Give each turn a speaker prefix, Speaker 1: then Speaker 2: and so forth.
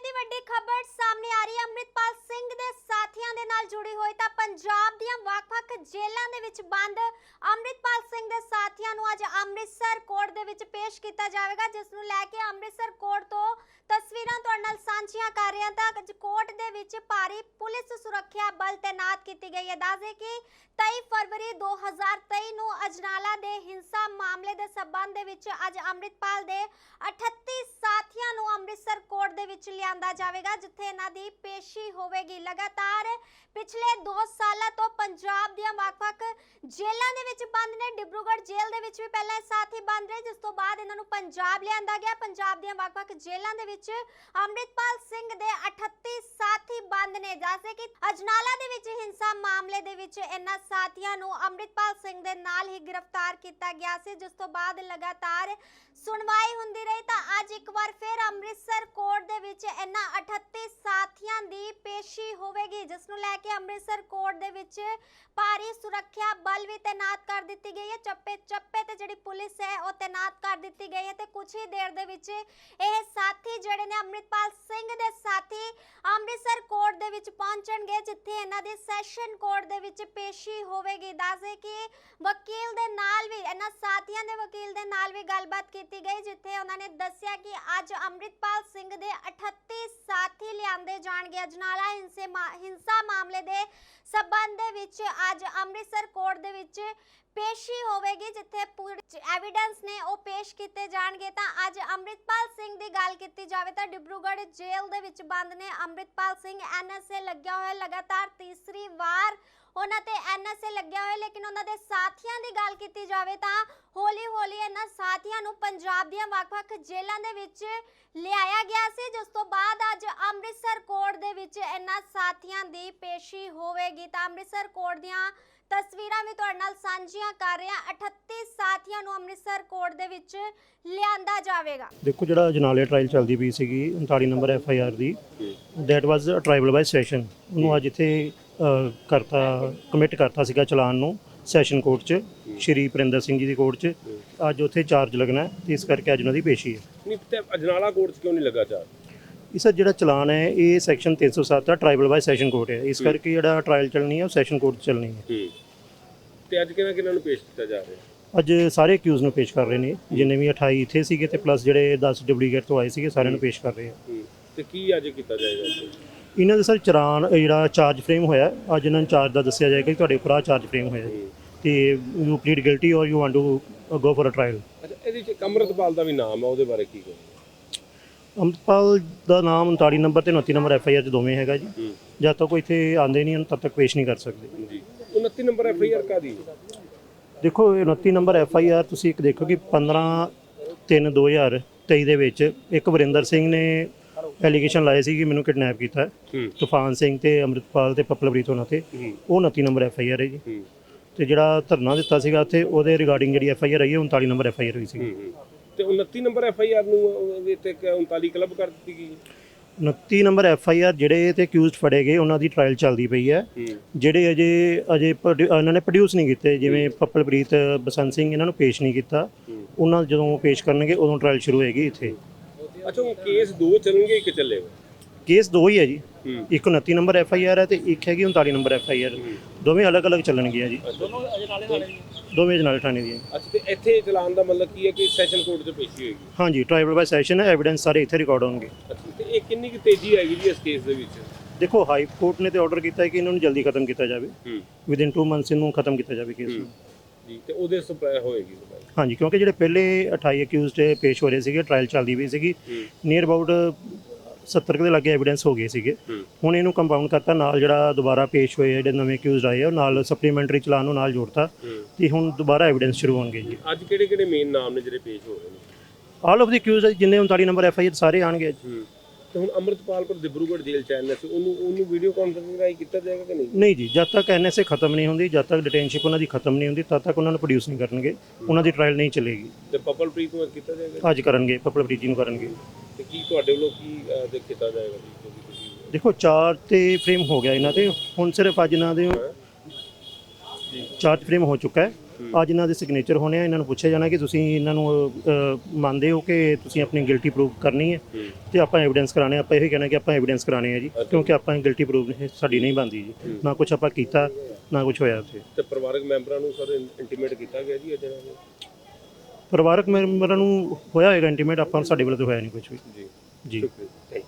Speaker 1: ਦੀ ਵੱਡੀ ਖਬਰ ਸਾਹਮਣੇ ਆ ਰਹੀ ਹੈ। ਅੰਮ੍ਰਿਤਪਾਲ ਸਿੰਘ ਦੇ ਸਾਥੀਆਂ ਦੇ ਨਾਲ ਜੁੜੀ ਹੋਈ ਤਾਂ ਪੰਜਾਬ ਦੀਆਂ ਵੱਖ-ਵੱਖ ਜੇਲ੍ਹਾਂ ਦੇ ਵਿੱਚ ਬੰਦ। ਅੰਮ੍ਰਿਤਪਾਲ ਸਿੰਘ ਦੇ ਸਾਥੀਆਂ ਨੂੰ ਅੱਜ ਅੰਮ੍ਰਿਤਸਰ ਪੇਸ਼ ਕੀਤਾ ਜਾਵੇਗਾ, ਜਿਸ ਨੂੰ ਲੈ ਕੇ ਅੰਮ੍ਰਿਤਸਰ ਕੋਰਟ ਤੋਂ ਤਸਵੀਰਾਂ ਤੁਹਾਡੇ ਨਾਲ ਸਾਂਝੀਆਂ ਕਰ ਰਹੇ ਹਾਂ। ਤਾਂ ਕੋਰਟ ਦੇ ਵਿੱਚ ਭਾਰੀ ਪੁਲਿਸ ਸੁਰੱਖਿਆ ਬਲ ਤਾਇਨਾਤ ਕੀਤੀ ਗਈ ਹੈ। ਦੱਸਦੇ ਕਿ 23 ਫਰਵਰੀ 2023 ਨੂੰ ਅਜਨਾਲਾ ਦੇ ਹਿੰਸਾ ਮਾਮਲੇ ਦੇ ਸਬੰਧ ਦੇ ਵਿੱਚ ਅੱਜ ਅੰਮ੍ਰਿਤਪਾਲ ਦੇ 38 ਸਾਥੀਆਂ ਨੂੰ ਅੰਮ੍ਰਿਤਸਰ ਕੋਰਟ ਦੇ ਵਿੱਚ ਲਿਆਂਦਾ ਜਾਵੇਗਾ, ਜਿੱਥੇ ਇਹਨਾਂ ਦੀ ਪੇਸ਼ੀ ਹੋਵੇਗੀ। ਲਗਾਤਾਰ ਪਿਛਲੇ 2 ਸਾਲਾਂ ਤੋਂ ਪੰਜਾਬ ਦੀਆਂ ਵੱਖ-ਵੱਖ ਜੇਲ੍ਹਾਂ ਦੇ ਵਿੱਚ ਬੰਦ ਨੇ। ਡਿਬਰੂਗੜ੍ਹ ਜੇਲ੍ਹ ਦੇ ਵਿੱਚ ਵੀ ਪਹਿਲਾਂ ਸਾਥੀ ਬੰਦ ਰਹੇ, ਜਿਸ ਤੋਂ ਬਾਅਦ ਇਹਨਾਂ ਨੂੰ ਪੰਜਾਬ ਲਿਆਂਦਾ ਗਿਆ। ਪੰਜਾਬ ਦੀਆਂ ਵੱਖ-ਵੱਖ ਜੇਲ੍ਹਾਂ ਦੇ ਵਿੱਚ ਅੰਮ੍ਰਿਤਪਾਲ ਸਿੰਘ ਦੇ 38 ਸਾਥੀ ਬੰਦ ਨੇ। ਜਿਵੇਂ ਕਿ ਅਜਨਾਲਾ ਦੇ ਵਿੱਚ ਹਿੰਸਾ ਮਾਮਲੇ ਦੇ ਵਿੱਚ ਇਹਨਾਂ ਸਾਥੀਆਂ ਨੂੰ ਅੰਮ੍ਰਿਤਪਾਲ ਸਿੰਘ ਦੇ ਨਾਲ ਹੀ ਗ੍ਰਿਫਤਾਰ ਕੀਤਾ ਗਿਆ ਸੀ। ਜਿਸ ਤੋਂ ਬਾਅਦ ਲਗਾਤਾਰ ਸੁਣਵਾਈ ਹੁੰਦੀ ਰਹੀ ਤਾਂ ਅੱਜ ਇੱਕ ਵਾਰ ਫਿਰ ਅੰਮ੍ਰਿਤਸਰ ਕੋਰਟ ਇਹਨਾਂ 38 ਸਾਥੀਆਂ ਦੀ ਪੇਸ਼ੀ ਹੋਵੇਗੀ, ਜਿਸ ਨੂੰ ਲੈ ਕੇ ਅੰਮ੍ਰਿਤਸਰ ਕੋਰਟ ਦੇ ਵਿੱਚ ਭਾਰੀ ਸੁਰੱਖਿਆ ਬਲ ਵੀ ਤਾਇਨਾਤ ਕਰ ਦਿੱਤੀ ਗਈ ਹੈ। ਚੱਪੇ ਚੱਪੇ ਤੇ ਜਿਹੜੀ ਪੁਲਿਸ ਹੈ, ਉਹ ਤਾਇਨਾਤ ਕਰ ਦਿੱਤੀ ਗਈ ਹੈ ਤੇ ਕੁਝ ਹੀ ਦੇਰ ਦੇ ਵਿੱਚ ਇਹ ਸਾਥੀ ਜਿਹੜੇ ਨੇ, ਅੰਮ੍ਰਿਤਪਾਲ ਸਿੰਘ ਦੇ ਸਾਥੀ ਅੰਮ੍ਰਿਤਸਰ ਕੋਰਟ ਦੇ ਵਿੱਚ ਪਹੁੰਚਣਗੇ, ਜਿੱਥੇ ਇਹਨਾਂ ਦੀ ਸੈਸ਼ਨ ਕੋਰਟ ਦੇ ਵਿੱਚ ਪੇਸ਼ੀ ਹੋਵੇਗੀ। ਦੱਸਦੇ ਕਿ ਵਕੀਲ ਦੇ ਨਾਲ ਵੀ, ਇਹਨਾਂ ਸਾਥੀਆਂ ਦੇ ਵਕੀਲ ਦੇ ਨਾਲ ਵੀ ਗੱਲਬਾਤ ਕੀਤੀ ਗਈ, ਜਿੱਥੇ ਉਹਨਾਂ ਨੇ ਦੱਸਿਆ ਕਿ ਅੱਜ ਅੰਮ੍ਰਿਤਪਾਲ ਸਿੰਘ ਦੇ 38 ਸਾਥੀ ਲਿਆਂਦੇ ਜਾਣਗੇ। ਅਜਨਾਲਾ ਹਿੰਸਾ ਮਾਮਲੇ ਦੇ ਸਬੰਧ ਦੇ ਵਿੱਚ ਅੱਜ ਅੰਮ੍ਰਿਤਸਰ ਕੋਰਟ ਦੇ ਵਿੱਚ ਪੇਸ਼ੀ ਹੋਵੇਗੀ, ਜਿੱਥੇ ਪੂਰੇ ਐਵੀਡੈਂਸ ਨੇ ਉਹ ਪੇਸ਼ ਕੀਤੇ ਜਾਣਗੇ। ਤਾਂ ਅੱਜ ਅੰਮ੍ਰਿਤਪਾਲ ਸਿੰਘ ਦੀ ਗੱਲ ਕੀਤੀ ਜਾਵੇ ਤਾਂ ਡਿਬਰੂਗੜ੍ਹ ਜੇਲ੍ਹ ਦੇ ਵਿੱਚ ਬੰਦ ਨੇ। ਅੰਮ੍ਰਿਤਪਾਲ ਸਿੰਘ ਐਨਐਸਏ ਲੱਗਿਆ ਹੋਇਆ, ਲਗਾਤਾਰ ਤੀਸਰੀ ਵਾਰ ਉਹਨਾਂ ਤੇ ਐਨਐਸਏ ਲੱਗਿਆ ਹੋਇਆ ਲੇਕਿਨ ਉਹਨਾਂ ਦੇ ਸਾਥੀਆਂ ਦੀ ਗੱਲ ਕੀਤੀ ਜਾਵੇ ਤਾਂ ਹੌਲੀ ਹੌਲੀ ਇਹਨਾਂ ਸਾਥੀਆਂ ਨੂੰ ਪੰਜਾਬ ਦੀਆਂ ਵੱਖ-ਵੱਖ ਜੇਲ੍ਹਾਂ ਦੇ ਵਿੱਚ ਲਿਆਇਆ ਗਿਆ ਸੀ ਜਿਸ ਤੋਂ ਬਾਅਦ ਅੱਜ ਅੰਮ੍ਰਿਤਸਰ ਕੋਰਟ ਦੇ ਵਿੱਚ ਇਹਨਾਂ ਸਾਥੀਆਂ ਦੀ ਪੇਸ਼ੀ ਹੋਵੇਗੀ। ਤਾਂ ਅੰਮ੍ਰਿਤਸਰ ਕੋਰਟ ਦੀਆਂ ਤਸਵੀਰਾਂ ਵੀ ਤੁਹਾਡੇ ਨਾਲ ਸਾਂਝੀਆਂ ਕਰ ਰਹੇ ਹਾਂ 38 ਸਾਥੀਆਂ ਨੂੰ ਅੰਮ੍ਰਿਤਸਰ ਕੋਰਟ ਦੇ ਵਿੱਚ ਲਿਆਂਦਾ ਜਾਵੇਗਾ।
Speaker 2: ਦੇਖੋ ਜਿਹੜਾ ਜਨਾਲੇ ਟ੍ਰਾਇਲ ਚੱਲਦੀ ਪਈ ਸੀਗੀ 39 number F I R the. That was a triable by session ਉਹਨੂੰ ਅੱਜ ਇੱਥੇ ਕਰਤਾ ਕਮਿਟ ਕਰਤਾ ਸੀਗਾ ਚਲਾਨ ਨੂੰ ਸੈਸ਼ਨ ਕੋਰਟ 'ਚ ਸ਼੍ਰੀ ਪ੍ਰਿੰਦਰ ਸਿੰਘ ਜੀ ਦੀ ਕੋਰਟ 'ਚ। ਅੱਜ ਉੱਥੇ ਚਾਰਜ ਲੱਗਣਾ ਹੈ ਤੇ ਇਸ ਕਰਕੇ ਅੱਜ ਉਹਨਾਂ ਦੀ ਪੇਸ਼ੀ ਹੈ।
Speaker 3: ਨਹੀਂ ਤੇ ਅਜਨਾਲਾ ਕੋਰਟ 'ਚ ਕਿਉਂ ਨਹੀਂ ਲੱਗਾ ਚਾਰ
Speaker 2: ਇਸ ਜਿਹੜਾ ਚਲਾਨ ਹੈ ਇਹ ਸੈਕਸ਼ਨ 307 ਦਾ ਟ੍ਰਾਈਬਲ ਬਾਈ ਸੈਸ਼ਨ ਕੋਰਟ ਹੈ। ਇਸ ਕਰਕੇ ਜਿਹੜਾ ਟ੍ਰਾਇਲ ਚੱਲਣੀ ਹੈ ਉਹ ਸੈਸ਼ਨ ਕੋਰਟ 'ਚ ਚੱਲਣੀ ਹੈ।
Speaker 3: ਤੇ ਅੱਜ ਕਿਹਨਾਂ ਕਿਹਨਾਂ ਨੂੰ ਪੇਸ਼ ਕੀਤਾ ਜਾ ਰਿਹਾ?
Speaker 2: ਅੱਜ ਸਾਰੇ ਅਕਿਊਜ਼ ਨੂੰ ਪੇਸ਼ ਕਰ ਰਹੇ ਨੇ। ਜਿੰਨੇ ਵੀ 28 ਇੱਥੇ ਸੀਗੇ ਤੇ ਪਲੱਸ ਜਿਹੜੇ 10 ਡੁਪਲੀਕੇਟ ਤੋਂ ਆਏ ਸੀਗੇ ਸਾਰਿਆਂ ਨੂੰ ਪੇਸ਼ ਕਰ ਰਹੇ ਆ।
Speaker 3: ਤੇ ਕੀ ਅੱਜ ਕੀਤਾ ਜਾਏਗਾ?
Speaker 2: ਇਹਨਾਂ ਦਾ ਸਰ ਚਲਾਨ ਅ, ਜਿਹੜਾ ਚਾਰਜ ਫਰੇਮ ਹੋਇਆ ਅੱਜ ਇਹਨਾਂ ਨੂੰ ਚਾਰਜ ਦਾ ਦੱਸਿਆ ਜਾਏਗਾ ਕਿ ਤੁਹਾਡੇ ਉੱਪਰ ਆ ਚਾਰਜ ਫਰੇਮ ਹੋਇਆ। ਹੈ। ਤੇ you plead guilty or you want to go for a trial
Speaker 3: ਅੱਛਾ ਇਹਦੇ 'ਚ ਅਮਰਤਪਾਲ ਦਾ ਵੀ ਨਾਮ ਆ ਉਹਦੇ ਬਾਰੇ ਕੀ ਕਹੋ
Speaker 2: ਅੰਮ੍ਰਿਤਪਾਲ ਦਾ ਨਾਮ 39 ਨੰਬਰ ਤੇ 29 ਨੰਬਰ ਐਫ ਆਈ ਆਰ 'ਚ ਦੋਵੇਂ ਹੈਗਾ ਜੀ। ਜਦ ਤੱਕ ਕੋਈ ਇੱਥੇ ਆਂਦੇ ਨਹੀਂ ਹਨ ਤਦ ਤੱਕ ਪੇਸ਼ ਨਹੀਂ ਕਰ ਸਕਦੇ।
Speaker 3: ਜੀ। 29 ਨੰਬਰ ਐਫ ਆਈ ਆਰ ਕਾਦੀ
Speaker 2: ਦੇਖੋ ਇਹ 29 ਨੰਬਰ ਐਫ ਆਈ ਆਰ ਤੁਸੀਂ ਇੱਕ ਦੇਖੋ ਕਿ 15 3 2023 ਦੇ ਵਿੱਚ ਇੱਕ ਵਰਿੰਦਰ ਸਿੰਘ ਨੇ ਐਲੀਗੇਸ਼ਨ ਲਾਏ ਸੀ ਕਿ ਮੈਨੂੰ ਕਿਡਨੈਪ ਕੀਤਾ ਹੈ। ਤੂਫਾਨ ਸਿੰਘ ਤੇ ਅੰਮ੍ਰਿਤਪਾਲ ਤੇ ਪਪਲਪ੍ਰੀਤ ਉਹਨਾਂ ਤੇ। ਉਹ 29 ਨੰਬਰ ਐਫ ਆਈ ਆਰ ਹੈ ਜੀ। ਤੇ ਜਿਹੜਾ ਧਰਨਾ ਦਿੱਤਾ ਸੀਗਾ ਉੱਥੇ ਉਹਦੇ ਰਿਗਾਰਡਿੰਗ ਜਿਹੜੀ ਐਫ ਆਈ ਆਰ ਆਈ ਹੈ 39 ਨੰਬਰ ਐਫ ਆਈ ਆਰ ਹੋਈ ਸੀ।
Speaker 3: ਤੇ 29 ਨੰਬਰ ਐਫ ਆਈ ਆਰ ਨੂੰ ਉਹਦੇ ਤੇ ਇੱਕ 39 ਕਲੱਬ ਕਰ ਦਿੱਤੀ ਗਈ।
Speaker 2: 29 ਨੰਬਰ ਐਫ ਆਈ ਆਰ ਜਿਹੜੇ ਤੇ ਅਕਿਊਜ਼ਡ ਫੜੇ ਗਏ ਉਹਨਾਂ ਦੀ ਟ੍ਰਾਇਲ ਚੱਲਦੀ ਪਈ ਹੈ। ਜਿਹੜੇ ਅਜੇ ਅਜੇ ਇਹਨਾਂ ਨੇ ਪ੍ਰੋਡਿਊਸ ਨਹੀਂ ਕੀਤੇ। ਜਿਵੇਂ ਪੱਪਲਪ੍ਰੀਤ ਬਸੰਤ ਸਿੰਘ ਇਹਨਾਂ ਨੂੰ ਪੇਸ਼ ਨਹੀਂ ਕੀਤਾ। ਉਹਨਾਂ ਜਦੋਂ ਪੇਸ਼ ਕਰਨਗੇ ਉਦੋਂ ਟ੍ਰਾਇਲ ਸ਼ੁਰੂ ਹੋਏਗੀ ਇੱਥੇ।
Speaker 3: ਅੱਛਾ ਉਹ ਕੇਸ ਦੋ ਚੱਲਣਗੇ ਇੱਕ ਚੱਲੇਗਾ
Speaker 2: ਕੇਸ ਦੋ ਹੀ ਹੈ ਜੀ। ਇੱਕ 29 ਨੰਬਰ ਐਫ ਆਈ ਆਰ ਹੈ ਤੇ ਇੱਕ ਹੈਗੀ 39 ਨੰਬਰ ਐਫ ਆਈ ਆਰ। ਦੋਵੇਂ ਅਲੱਗ-ਅਲੱਗ ਚੱਲਣਗੀਆਂ ਜੀ। ਦੋਵੇਂ ਜਨਾਲੇ ਥਾਣੇ ਦੀਆਂ।
Speaker 3: ਅੱਛਾ ਤੇ ਇੱਥੇ ਚਲਾਨ ਦਾ ਮਤਲਬ ਕੀ ਹੈ ਕਿ ਸੈਸ਼ਨ ਕੋਰਟ 'ਚ ਪੇਸ਼ੀ ਹੋਏਗੀ?
Speaker 2: ਹਾਂਜੀ ਟ੍ਰਾਈਬਲ ਬਾਈ ਸੈਸ਼ਨ ਹੈ ਐਵੀਡੈਂਸ ਸਾਰੇ ਇੱਥੇ ਰਿਕਾਰਡ ਹੋਣਗੇ।
Speaker 3: ਅੱਛਾ ਤੇ ਇਹ ਕਿੰਨੀ ਕੁ ਤੇਜ਼ੀ ਹੈਗੀ ਜੀ ਇਸ ਕੇਸ ਦੇ ਵਿੱਚ?
Speaker 2: ਦੇਖੋ ਹਾਈ ਕੋਰਟ ਨੇ ਤੇ ਆਰਡਰ ਕੀਤਾ ਹੈ ਕਿ ਇਹਨਾਂ ਨੂੰ ਜਲਦੀ ਖਤਮ ਕੀਤਾ ਜਾਵੇ।
Speaker 3: ਹੂੰ।
Speaker 2: ਵਿਦਿਨ 2 ਮੰਥਸ ਇਹਨੂੰ ਖਤਮ ਕੀਤਾ ਜਾਵੇ ਕੇਸ ਨੂੰ।
Speaker 3: ਜੀ ਤੇ ਉਹਦੇ ਸਪਲਾਈ ਹੋਏਗੀ supply।
Speaker 2: ਹਾਂਜੀ ਕਿਉਂਕਿ ਜਿਹੜੇ ਪਹਿਲੇ 28 ਅਕਿਊਜ਼ਡ ਪੇਸ਼ ਹੋ ਰਹੇ ਸੀਗੇ ਟ੍ਰਾਇਲ ਚੱਲਦੀ ਪਈ ਸੀਗੀ ਨੀਅਰ ਅਬਾਊਟ 70 ਕੁ ਦੇ ਲਾਗੇ ਐਵੀਡੈਂਸ ਹੋ ਗਏ ਸੀਗੇ। ਹੁਣ ਇਹਨੂੰ ਕੰਪਾਊਂਡ ਕਰਤਾ ਨਾਲ ਜਿਹੜਾ ਦੁਬਾਰਾ ਪੇਸ਼ ਹੋਏ ਜਿਹੜੇ ਨਵੇਂ ਅਕਿਊਜ਼ਡ ਆਏ ਉਹ ਨਾਲ ਸਪਲੀਮੈਂਟਰੀ ਚਲਾਨ ਨੂੰ ਨਾਲ ਜੋੜਤਾ ਤੇ ਹੁਣ ਦੁਬਾਰਾ ਐਵੀਡੈਂਸ ਸ਼ੁਰੂ ਹੋਣਗੇ ਜੀ।
Speaker 3: ਅੱਜ ਕਿਹੜੇ ਕਿਹੜੇ ਮੇਨ ਨਾਮ ਨੇ ਜਿਹੜੇ ਪੇਸ਼ ਹੋ ਰਹੇ ਨੇ?
Speaker 2: ਆਲ ਆਫ ਦੀ ਅਕਿਊਜ਼ਡ ਜਿੰਨੇ 39 ਨੰਬਰ ਐਫ ਆਈ ਆਰ ਸਾਰੇ ਆਣਗੇ ਅੱਜ।
Speaker 3: ਤੇ ਹੁਣ ਅੰਮ੍ਰਿਤਪਾਲ ਪਰ ਦਿਬਰੂਗੜ੍ਹ ਜੇਲ੍ਹ ਚ ਆਇਆ ਸੀ ਉਹਨੂੰ ਉਹਨੂੰ ਵੀਡੀਓ ਕਾਨਫਰੰਸਿੰਗ ਰਾਹੀਂ ਕੀਤਾ ਜਾਏਗਾ ਕਿ ਨਹੀਂ?
Speaker 2: ਨਹੀਂ ਜੀ ਜਦ ਤੱਕ ਐਨਐਸਏ ਖਤਮ ਨਹੀਂ ਹੁੰਦੀ ਜਦ ਤੱਕ ਡਿਟੇਨਸ਼ਿਪ ਉਹਨਾਂ ਦੀ ਖਤਮ ਨਹੀਂ ਹੁੰਦੀ ਤਦ ਤੱਕ ਉਹਨਾਂ ਨੂੰ ਪ੍ਰੋਡਿਊਸ ਨਹੀਂ ਕਰਨਗੇ ਉਹਨਾਂ ਦੀ ਟ੍ਰਾਇਲ ਨਹੀਂ ਚੱਲੇਗੀ।
Speaker 3: ਤੇ ਪਪਲਪ੍ਰੀਤ ਨੂੰ ਕੀਤਾ ਜਾਏਗਾ
Speaker 2: ਅੱਜ ਕਰਨਗੇ ਪਪਲ ਪ੍ਰੀਤੀ ਨੂੰ ਕਰਨਗੇ।
Speaker 3: ਤੇ ਕੀ ਤੁਹਾਡੇ ਵੱਲੋਂ ਕੀ ਅਹ, ਦੇ ਕੀਤਾ ਜਾਏਗਾ ਜੀ ਜੋ ਵੀ ਤੁਸੀਂ
Speaker 2: ਦੇਖੋ ਚਾਰ ਤੇ ਫਰੇਮ ਹੋ ਗਿਆ ਇਹਨਾਂ ਤੇ ਹੁਣ ਸਿਰਫ ਅੱਜ ਇਹਨਾਂ ਦੇ ਚਾਰ ਫਰੇਮ ਹੋ ਚੁੱਕਾ ਹੈ। ਅੱਜ ਇਹਨਾਂ ਦੇ ਸਿਗਨੇਚਰ ਹੋਣੇ ਆ ਇਹਨਾਂ ਨੂੰ ਪੁੱਛਿਆ ਜਾਣਾ ਕਿ ਤੁਸੀਂ ਇਹਨਾਂ ਨੂੰ ਮੰਨਦੇ ਹੋ ਕਿ ਤੁਸੀਂ ਆਪਣੀ ਗਿਲਟੀ ਪ੍ਰੂਵ ਕਰਨੀ ਹੈ। ਤੇ ਆਪਾਂ ਐਵੀਡੈਂਸ ਕਰਾਣੇ ਆਪਾਂ ਇਹ ਕਹਿਣਾ ਕਿ ਆਪਾਂ ਐਵੀਡੈਂਸ ਕਰਾਣੇ ਆ ਜੀ। ਕਿਉਂਕਿ ਆਪਾਂ ਗਿਲਟੀ ਪ੍ਰੂਵ ਸਾਡੀ ਨਹੀਂ ਬਣਦੀ ਜੀ। ਨਾ ਕੁਝ ਆਪਾਂ ਕੀਤਾ ਨਾ ਕੁਝ ਹੋਇਆ ਉੱਥੇ
Speaker 3: ਤੇ ਪਰਿਵਾਰਕ ਮੈਂਬਰਾਂ ਨੂੰ ਸਰ ਇੰਟੀਮੇਟ ਕੀਤਾ ਗਿਆ ਜੀ ਅਜੇ?
Speaker 2: ਪਰਿਵਾਰਕ ਮੈਂਬਰਾਂ ਨੂੰ ਹੋਇਆ ਹੋਏਗਾ ਇੰਟੀਮੇਟ ਆਪਾਂ ਸਾਡੇ ਵੱਲੋਂ ਤਾਂ ਹੋਇਆ ਨਹੀਂ ਕੁਝ ਵੀ।
Speaker 3: ਜੀ।
Speaker 2: ਜੀ।
Speaker 3: ਸ਼ੁਕਰੀਆ।